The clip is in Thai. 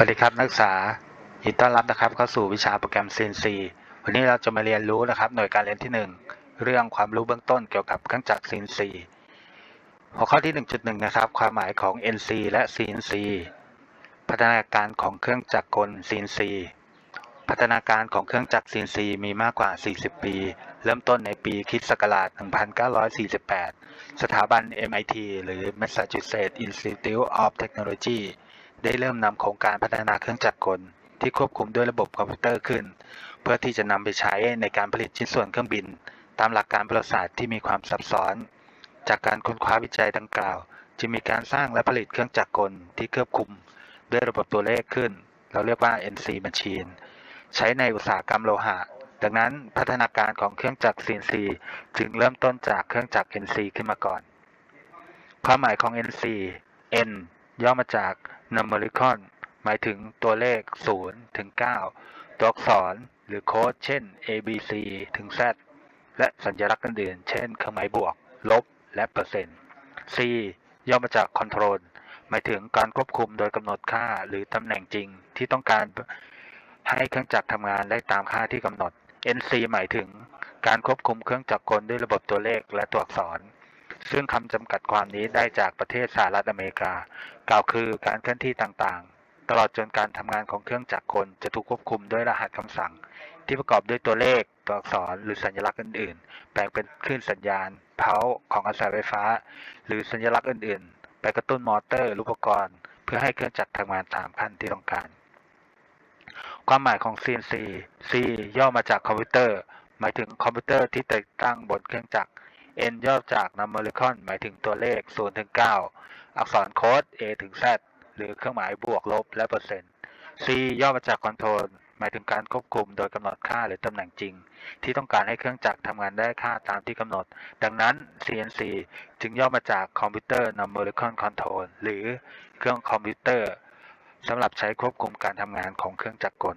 วัสดีครับนักศึกษายินดีต้อนรับนะครับเข้าสู่วิชาโปรแกรม CNC วันนี้เราจะมาเรียนรู้นะครับ หน่วยการเรียนที่ 1 เรื่องความรู้เบื้องต้นเกี่ยวกับเครื่องจักร CNC หัวข้อที่ 1.1 นะครับ ความหมายของ NC และ CNC พัฒนาการของเครื่องจักรกล CNC พัฒนาการของเครื่องจักร CNC มีมากกว่า 40 ปี เริ่มต้นในปีคริสต์ศักราช 1948 สถาบัน MIT หรือ Massachusetts Institute of Technology ได้เริ่มนำโครงการพัฒนาเครื่องจักรกล ที่ควบคุมด้วยระบบคอมพิวเตอร์ขึ้น เพื่อที่จะนำไปใช้ในการผลิตชิ้นส่วนเครื่องบิน ตามหลักการประวัติศาสตร์ที่มีความซับซ้อน จากการค้นคว้าวิจัยดังกล่าว จึงมีการสร้างและผลิตเครื่องจักรกลที่ควบคุมด้วยระบบตัวเลขขึ้น เราเรียกว่า NC Machine ใช้ในอุตสาหกรรมโลหะ ดังนั้นพัฒนาการของเครื่องจักร CNC จึงเริ่มต้นจากเครื่องจักร NC ขึ้นมาก่อน ความหมายของ NC N ย่อมาจาก numerical หมายถึงตัวเลข 0 ถึง 9 ตัวอักษรหรือโค้ดเช่น A B C ถึง Z และสัญลักษณ์อื่นๆเช่นเครื่องหมายบวก ลบ และเปอร์เซ็นต์ C ย่อมาจาก control หมายถึงการควบคุมโดยกำหนดค่าหรือตำแหน่งจริงที่ต้องการให้เครื่องจักรทำงานได้ตามค่าที่กำหนด NC หมายถึงการควบคุมเครื่องจักรกลด้วยระบบตัวเลขและตัวอักษร ซึ่งคำจำกัดความนี้ได้จากประเทศสหรัฐอเมริกา กล่าวคือการเคลื่อนที่ต่างๆ ตลอดจนการทำงานของเครื่องจักรกลจะถูกควบคุมด้วยรหัสคำสั่ง ที่ประกอบด้วยตัวเลข ตัวอักษรหรือสัญลักษณ์อื่นๆแบ่งเป็นคลื่นสัญญาณ เพาของกระแสไฟฟ้า หรือสัญลักษณ์อื่นๆ ไปกระตุ้นมอเตอร์หรืออุปกรณ์ เพื่อให้เครื่องจักรทำงานตามขั้นที่ต้องการ ความหมายของ CNC C ย่อมาจากคอมพิวเตอร์ หมายถึงคอมพิวเตอร์ที่ติดตั้งบนเครื่องจักร N ย่อจาก numerical หมายถึงตัวเลข0ถึง9อักษรโค้ด A ถึง Z หรือเครื่องหมายบวกลบและเปอร์เซ็นต์ C ย่อมาจาก control หมายถึงการควบคุมโดยกำหนดค่าหรือตำแหน่งจริง ที่ต้องการให้เครื่องจักรทำงานได้ค่าตามที่กำหนด ดังนั้น CNC จึงย่อมาจาก Computer Numerical Control หรือเครื่องคอมพิวเตอร์สำหรับใช้ควบคุมการทำงานของเครื่องจักรกล